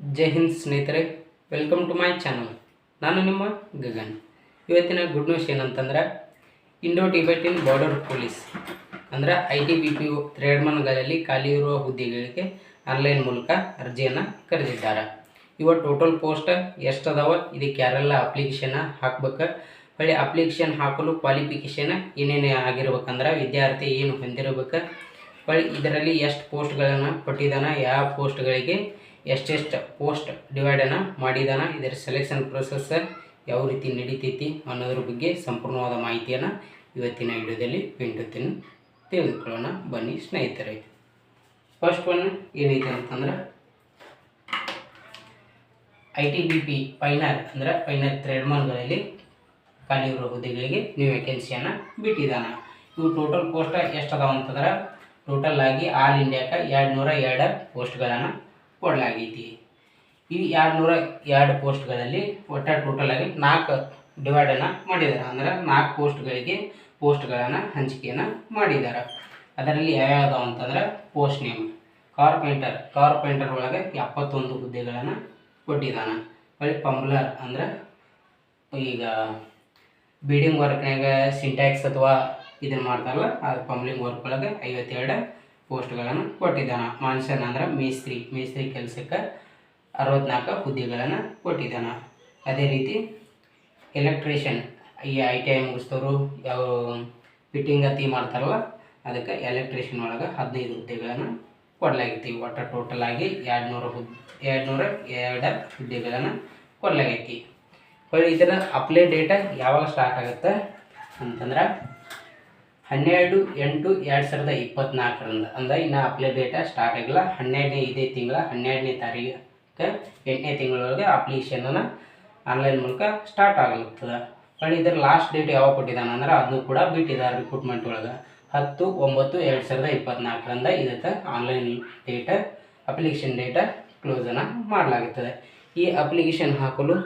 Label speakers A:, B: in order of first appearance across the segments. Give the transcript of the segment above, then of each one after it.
A: ಜೈ ಹಿಂದ್ ಸ್ನೇಹಿತರೆ welcome to my channel ನಾನು ನಿಮ್ಮ ಗಗನ್. ಇವತ್ತಿನ ಗುಡ್ ನ್ಯೂಸ್ ಏನಂತಂದ್ರೆ ಇಂಡೋ ಟಿಬೆಟಿನ್ ಬಾರ್ಡರ್ ಪೊಲೀಸ್ ಅಂದ್ರೆ ಐ ಟಿ ಬಿ ಪಿ ಒ ಥ್ರೇಡ್ಮನ್ಗಳಲ್ಲಿ ಖಾಲಿ ಇರುವ ಹುದ್ದೆಗಳಿಗೆ ಆನ್ಲೈನ್ ಮೂಲಕ ಅರ್ಜಿಯನ್ನು ಕರೆದಿದ್ದಾರೆ. ಇವ ಟೋಟಲ್ ಪೋಸ್ಟ್ ಎಷ್ಟು ಅದಾವ ಇದಕ್ಕೆ ಯಾರೆಲ್ಲ ಅಪ್ಲಿಕೇಶನ್ ಹಾಕ್ಬೇಕು ಹೊಳ್ಳಿ ಅಪ್ಲಿಕೇಶನ್ ಹಾಕಲು ಕ್ವಾಲಿಫಿಕೇಷನ್ ಏನೇನು ಆಗಿರ್ಬೇಕಂದ್ರೆ ವಿದ್ಯಾರ್ಥಿ ಏನು ಹೊಂದಿರಬೇಕು ಹೊಳ್ಳಿ ಇದರಲ್ಲಿ ಎಷ್ಟು ಪೋಸ್ಟ್ಗಳನ್ನು ಕೊಟ್ಟಿದ್ದಾನೆ ಯಾವ ಪೋಸ್ಟ್ಗಳಿಗೆ ಎಷ್ಟೆಷ್ಟು ಪೋಸ್ಟ್ ಡಿವೈಡನ್ನು ಮಾಡಿದಾನ, ಇದರ ಸೆಲೆಕ್ಷನ್ ಪ್ರೊಸೆಸ್ ಯಾವ ರೀತಿ ನಡೀತೈತಿ ಅನ್ನೋದ್ರ ಬಗ್ಗೆ ಸಂಪೂರ್ಣವಾದ ಮಾಹಿತಿಯನ್ನು ಇವತ್ತಿನ ವಿಡಿಯೋದಲ್ಲಿ ಪಿಂಡುತ್ತೀನಿ ತಿಳಿದುಕೊಳ್ಳೋಣ. ಬನ್ನಿ ಸ್ನೇಹಿತರೆ. ಫಸ್ಟ್ ಒನ್ ಏನೈತೆ ಅಂತಂದ್ರೆ ಐ ಟಿ ಬಿ ಪಿ ಫೈನರ್ ಅಂದರೆ ಫೈನರ್ ತ್ರೆಡ್ಮಾನ್ಗಳಲ್ಲಿ ಖಾಲಿ ಇರುವ ಹುದ್ದೆಗಳಿಗೆ ನೀವು ವೇಕೆನ್ಸಿಯನ್ನು ಬಿಟ್ಟಿದ್ದಾನೆ ಇವು ಟೋಟಲ್ ಪೋಸ್ಟ್ ಎಷ್ಟು ಅದಾವ ಅಂತಂದ್ರೆ ಟೋಟಲ್ ಆಗಿ ಆಲ್ ಇಂಡಿಯಾಕ್ಕೆ ಎರಡು ನೂರ ಎರಡು ಪೋಸ್ಟ್ಗಳನ್ನು ಕೊಡಲಾಗೈತಿ. ಈ ಎರಡು ನೂರ ಎರಡು ಪೋಸ್ಟ್ಗಳಲ್ಲಿ ಒಟ್ಟ ಟೋಟಲ್ ಆಗಿ ನಾಲ್ಕು ಡಿವೈಡನ್ನು ಮಾಡಿದ್ದಾರೆ ಅಂದ್ರೆ ನಾಲ್ಕು ಪೋಸ್ಟ್ಗಳಿಗೆ ಪೋಸ್ಟ್ಗಳನ್ನು ಹಂಚಿಕೆಯನ್ನು ಮಾಡಿದ್ದಾರೆ ಅದರಲ್ಲಿ ಯಾವ್ಯಾವ ಅಂತಂದ್ರೆ ಪೋಸ್ಟ್ ನೇಮ್, ಕಾರ್ಪೆಂಟರ್ ಕಾರ್ಪೆಂಟರ್ ಒಳಗೆ ಎಪ್ಪತ್ತೊಂದು ಹುದ್ದೆಗಳನ್ನು ಕೊಟ್ಟಿದ್ದಾನೆ ಹೊಳ್ಳಿ ಪಂಬ್ಲರ್ ಅಂದ್ರೆ ಈಗ ಬಿಲ್ಡಿಂಗ್ ವರ್ಕ್ನಾಗ ಸಿಂಟ್ಯಾಕ್ಸ್ ಅಥವಾ ಇದನ್ನು ಮಾಡ್ತಾರಲ್ಲ, ಅದು ಪಂಬ್ಲಿಂಗ್ ವರ್ಕ್ ಒಳಗೆ ಐವತ್ತೆರಡು ಪೋಸ್ಟ್ಗಳನ್ನು ಕೊಟ್ಟಿದ್ದಾನೆ. ಮಾನ್ಸನ್ ಅಂದ್ರೆ ಮೇಸ್ತ್ರಿ. ಮೇಸ್ತ್ರಿ ಕೆಲಸಕ್ಕೆ ಅರವತ್ನಾಲ್ಕು ಹುದ್ದೆಗಳನ್ನು ಕೊಟ್ಟಿದ್ದಾನೆ. ಅದೇ ರೀತಿ ಎಲೆಕ್ಟ್ರಿಷಿಯನ್, ಈ ಐ ಟಿ ಐ ಮುಗಿಸ್ತವರು ಯಾವ ಫಿಟ್ಟಿಂಗ್ ಅತಿ ಮಾಡ್ತಾರಲ್ಲ, ಅದಕ್ಕೆ ಎಲೆಕ್ಟ್ರಿಷಿಯನ್ ಒಳಗೆ ಹದಿನೈದು ಹುದ್ದೆಗಳನ್ನು ಕೊಡಲಾಗೈತಿ. ಒಟ್ಟು ಟೋಟಲ್ ಆಗಿ ಎರಡು ನೂರ ಹುದ್ ಎರಡು ನೂರ ಎರಡು ಹುದ್ದೆಗಳನ್ನು ಕೊಡಲಾಗೈತಿ. ಹೊಳ್ಳಿ ಇದರ ಅಪ್ಲೈ ಡೇಟ ಯಾವಾಗ ಸ್ಟಾರ್ಟ್ ಆಗುತ್ತೆ ಅಂತಂದ್ರೆ ಹನ್ನೆರಡು ಎಂಟು ಎರಡು ಸಾವಿರದ ಇಪ್ಪತ್ತ್ನಾಲ್ಕರಿಂದ ಅಂದರೆ ಇನ್ನು ಅಪ್ಲೈ ಡೇಟ ಸ್ಟಾರ್ಟ್ ಆಗಿಲ್ಲ. ಹನ್ನೆರಡನೇ ಇದೇ ತಿಂಗಳ, ಹನ್ನೆರಡನೇ ತಾರೀಕು ಎಂಟನೇ ತಿಂಗಳೊಳಗೆ ಅಪ್ಲಿಕೇಶನನ್ನು ಆನ್ಲೈನ್ ಮೂಲಕ ಸ್ಟಾರ್ಟ್ ಆಗಲಿರ್ತದೆ ಕಣ್ ಇದರ ಲಾಸ್ಟ್ ಡೇಟ್ ಯಾವಾಗ ಕೊಟ್ಟಿದ್ದಾನೆ ಅಂದ್ರೆ ಅದನ್ನು ಕೂಡ ಬಿಟ್ಟಿದ್ದಾರೆ ರಿಕ್ರೂಟ್ಮೆಂಟ್ ಒಳಗೆ. ಹತ್ತು, ಒಂಬತ್ತು, ಎರಡು ಸಾವಿರದ ಇಪ್ಪತ್ತ್ನಾಲ್ಕರಿಂದ ಇದಕ್ಕೆ ಆನ್ಲೈನ್ ಡೇಟ ಅಪ್ಲಿಕೇಶನ್ ಡೇಟ ಕ್ಲೋಸನ್ನು ಮಾಡಲಾಗುತ್ತದೆ ಈ ಅಪ್ಲಿಕೇಶನ್ ಹಾಕಲು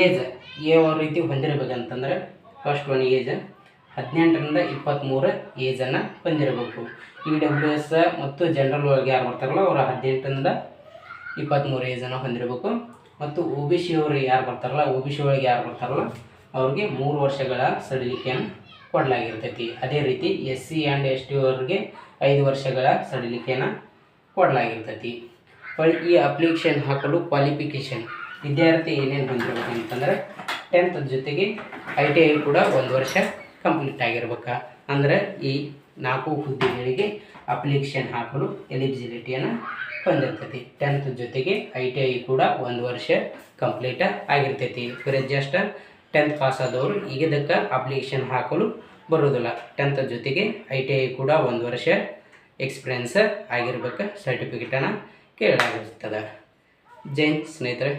A: ಏಜ್ ಯಾವ ರೀತಿ ಹೊಂದಿರಬೇಕಂತಂದ್ರೆ ಫಸ್ಟ್ ಒನ್ ಏಜ್ ಹದಿನೆಂಟರಿಂದ ಇಪ್ಪತ್ತ್ಮೂರು ಏಜನ್ನು ಹೊಂದಿರಬೇಕು. ಇ ಡಬ್ಲ್ಯೂ ಎಸ್ ಮತ್ತು ಜನರಲ್ ಒಳಗೆ ಯಾರು ಬರ್ತಾರಲ್ಲ, ಅವರು ಹದಿನೆಂಟರಿಂದ ಇಪ್ಪತ್ತ್ಮೂರು ಏಜನ್ನು ಹೊಂದಿರಬೇಕು. ಮತ್ತು ಒ ಬಿ ಸಿ ಅವರು ಯಾರು ಬರ್ತಾರಲ್ಲ ಓ ಬಿ ಸಿ ಒಳಗೆ ಯಾರು ಬರ್ತಾರಲ್ಲ, ಅವ್ರಿಗೆ ಮೂರು ವರ್ಷಗಳ ಸಡಿಲಿಕೆಯನ್ನು ಕೊಡಲಾಗಿರ್ತೈತಿ. ಅದೇ ರೀತಿ S C and S T ಅವ್ರಿಗೆ ಐದು ವರ್ಷಗಳ ಸಡಿಲಿಕೆಯನ್ನು ಕೊಡಲಾಗಿರ್ತೈತಿ. ಈ ಅಪ್ಲಿಕೇಶನ್ ಹಾಕಲು ಕ್ವಾಲಿಫಿಕೇಷನ್ ವಿದ್ಯಾರ್ಥಿ ಏನೇನು ಹೊಂದಿರಬೇಕು ಅಂತಂದ್ರೆ ಟೆಂತ್ ಜೊತೆಗೆ ಐ ಟಿ ಐ ಕೂಡ ಒಂದು ವರ್ಷ ಕಂಪ್ಲೀಟ್ ಆಗಿರ್ಬೇಕು? ಅಂದರೆ ಈ ನಾಲ್ಕು ಹುದ್ದೆಗಳಿಗೆ ಅಪ್ಲಿಕೇಶನ್ ಹಾಕಲು ಎಲಿಜಿಬಿಲಿಟಿಯನ್ನು ಹೊಂದಿರ್ತೈತಿ. ಟೆಂತ್ ಜೊತೆಗೆ ಐ ಟಿ ಐ ಕೂಡ ಒಂದು ವರ್ಷ ಕಂಪ್ಲೀಟ ಆಗಿರ್ತೈತಿ. ಬರೀ ಜಸ್ಟ್ ಟೆಂತ್ ಪಾಸ್ ಆದವರು ಈಗದಕ್ಕೆ ಅಪ್ಲಿಕೇಶನ್ ಹಾಕಲು ಬರೋದಿಲ್ಲ. ಟೆಂತ್ ಜೊತೆಗೆ ಐ ಟಿ ಐ ಕೂಡ ಒಂದು ವರ್ಷ ಎಕ್ಸ್ಪೀರಿಯನ್ಸ್ ಆಗಿರ್ಬೇಕು ಸರ್ಟಿಫಿಕೇಟನ್ನು ಕೇಳಲಾಗಿರ್ತದೆ. ಜೈನ್ ಸ್ನೇಹಿತರೆ.